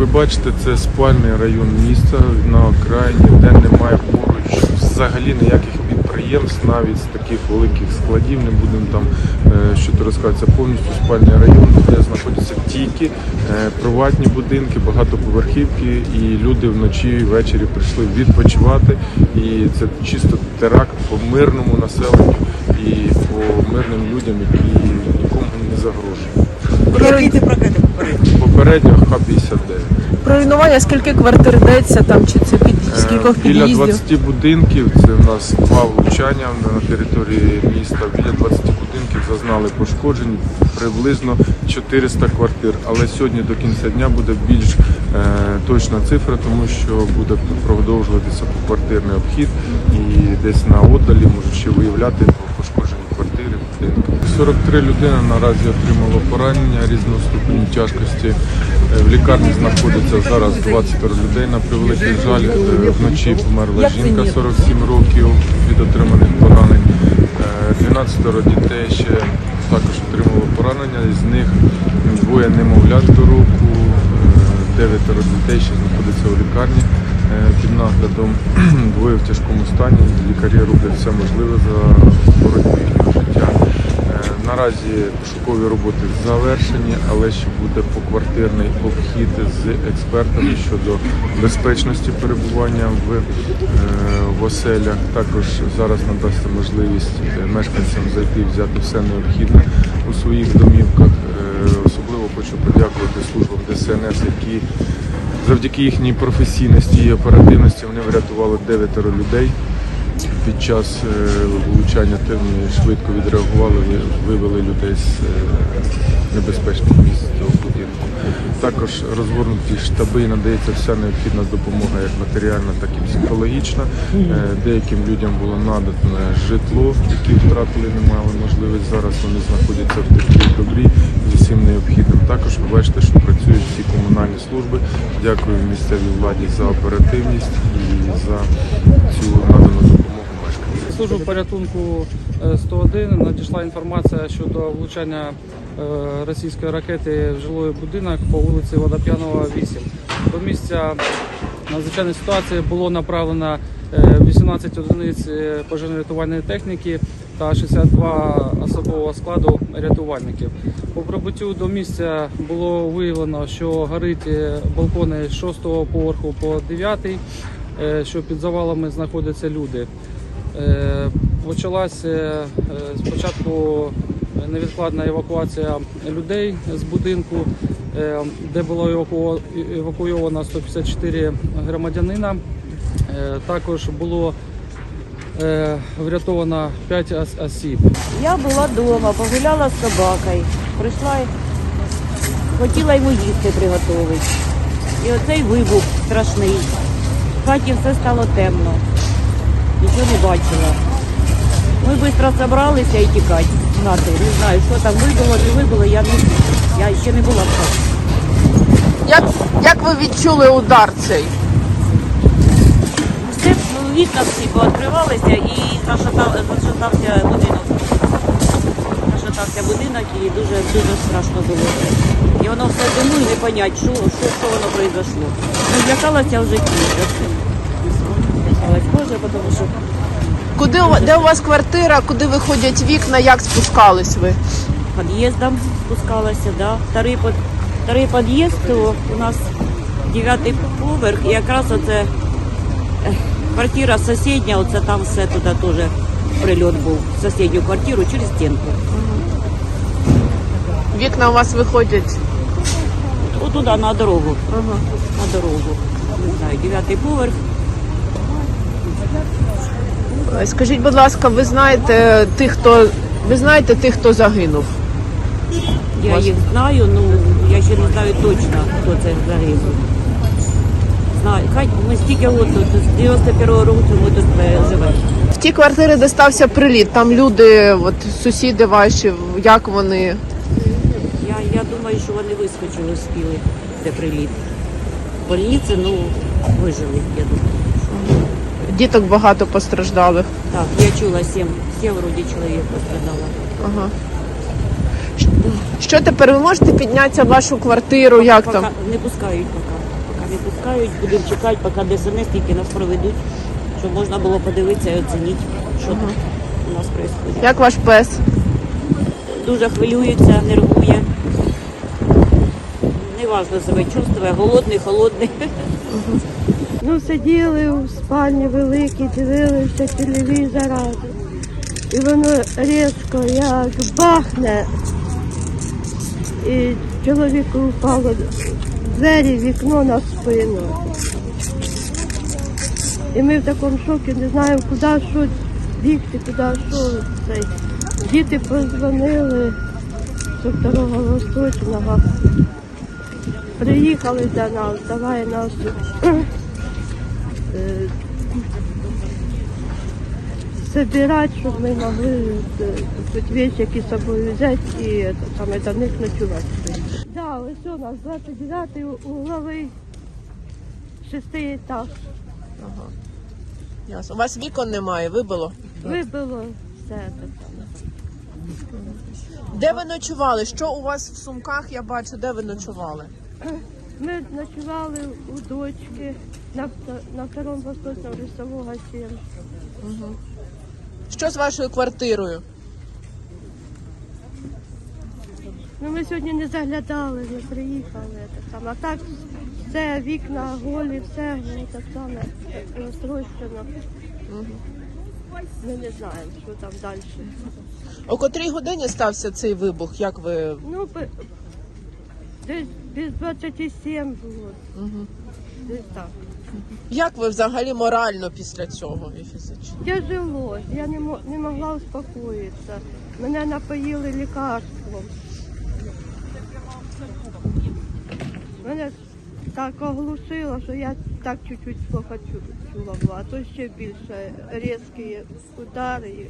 ви бачите, це спальний район міста на окраїні, де немає поруч взагалі ніяких підприємств, навіть з таких великих складів, не будемо там е, що то розказати, це повністю спальний район, де знаходяться тільки е, приватні будинки, багатоповерхівки, і люди вночі і ввечері прийшли відпочивати. І це чисто теракт по мирному населенню і по мирним людям, які Попередньо Х-59. Про руйнування скільки квартир йдеться там, чи це під Е, скількох Біля під'їздів? 20 будинків, це в нас два влучання на території міста. Біля 20 будинків зазнали пошкоджень, приблизно 400 квартир. Але сьогодні до кінця дня буде більш е, точна цифра, тому що буде продовжуватися поквартирний обхід і десь на отдалі можуть ще виявляти. 43 людини наразі отримало поранення різного ступеню тяжкості. Е, В лікарні знаходиться зараз 20 людей на превеликий жаль. Е, Вночі померла жінка 47 років від отриманих поранень. Е, 12 дітей ще також отримало поранення. З них двоє немовлят до року, е, дев'ятеро дітей ще знаходяться у лікарні е, під наглядом. Двоє в тяжкому стані. Лікарі роблять все можливе за боротьбу їхнього життя. Наразі пошукові роботи завершені, але ще буде поквартирний обхід з експертами щодо безпечності перебування в, е, в оселях. Також зараз надасться можливість е, мешканцям зайти і взяти все необхідне у своїх домівках. Е, Особливо хочу подякувати службам ДСНС, які завдяки їхній професійності і оперативності вони врятували дев'ятеро людей під час е, влучання темні швидко відреагували, вивели людей з е, небезпечних місць цього будинку. Також розгорнуті штаби і надається вся необхідна допомога, як матеріальна, так і психологічна. Е, Деяким людям було надане житло, які втратили, не мали можливість. Зараз вони знаходяться в теплі добрі з усім необхідним. Також ви бачите, що працюють всі комунальні служби. Дякую місцевій владі за оперативність і за цю надану допомогу. Службу порятунку е, 101 надійшла інформація щодо влучання е, російської ракети в жилий будинок по вулиці Водоп'янова 8. До місця надзвичайної ситуації було направлено е, 18 одиниць е, пожежно-рятувальної техніки та 62 особового складу рятувальників. По прибуттю до місця було виявлено, що горить е, балкони з 6 поверху по 9, е, що під завалами знаходяться люди. Е, Почалася е, спочатку невідкладна евакуація людей з будинку, е, де було евакуйовано 154 громадянина. Також було врятовано 5 ос- осіб. Я була вдома, погуляла з собакою. Прийшла хотіла йому їсти приготувати. І оцей вибух страшний. В хаті все стало темно. Нічого не бачила. Ми швидко зібралися і тікати. Знати, не знаю, що там вибило, не вибило, я не я ще не була в хаті. Як, як ви відчули удар цей? Все ну, вікна всі пооткривалися і зашатав, зашатався будинок. Зашатався будинок і дуже дуже страшно було. І воно все диму і не понять, що, що, що воно произошло. Ну, злякалася вже кінця. Злякалась Боже, тому що Куди у де у вас квартира, куди виходять вікна, як спускались ви? під'їздом спускалася, да. Вторий, под, вторий під'їзд, то у нас дев'ятий поверх, і якраз оце ех, квартира сусідня, оце там все туди теж прильот був. В сусідню квартиру через стінку. Вікна у вас виходять. Отуда на дорогу. На дорогу. Не знаю, дев'ятий поверх. Скажіть, будь ласка, ви знаєте тих, хто ви знаєте тих, хто загинув? Я їх знаю, ну я ще не знаю точно, хто це загинув. Знаю, хай ми стільки от з 91-го року ми тут живемо. В ті квартири, де стався приліт, там люди, от сусіди ваші, як вони? Я, я думаю, що вони вискочили, спіли, де приліт. Больниці, ну, вижили, я думаю. Діток багато постраждалих. Так, я чула, сім, сім вроді чоловік пострадало. Ага. Що тепер ви можете піднятися в вашу квартиру? Як Пока там? не пускають поки. не пускають. Будемо чекати, поки ДСНСники нас проведуть, щоб можна було подивитися і оцінити, що там у нас відбувається. Як ваш пес? Дуже хвилюється, нервує. Неважно себе чувствує, голодний, холодний. Ну, сиділи у спальні великій, дивилися телевізор разом. І воно різко як бахне. І чоловіку впало двері, вікно на спину. І ми в такому шокі не знаємо, куди що бігти, куди що цей. Діти позвонили з второго Восточного. Приїхали до нас, давай нас собирать, щоб ми могли е, хоч вещи, які з собою взяти і саме до них ночувати. Да, ось у нас 29-й угловий шестий етаж. Ясно. У вас вікон немає, вибило? Вибило все. Де ви ночували? Що у вас в сумках? Я бачу, де ви ночували? Ми ночували у дочки на, на второму восточному лісового 7. Що з вашою квартирою? Ну, ми сьогодні не заглядали, не приїхали. Так само. А так все, вікна голі, все ну, так само розтрощено. Ми не знаємо, що там далі. О котрій годині стався цей вибух? Як ви Ну, десь без 27 було. Десь так. як ви взагалі морально після цього і фізично? Тяжело, я не, мо- не могла успокоїтися. Мене напоїли лікарством. Мене так оглушило, що я так чуть-чуть плохо чу- чула була, а то ще більше різкі удари. і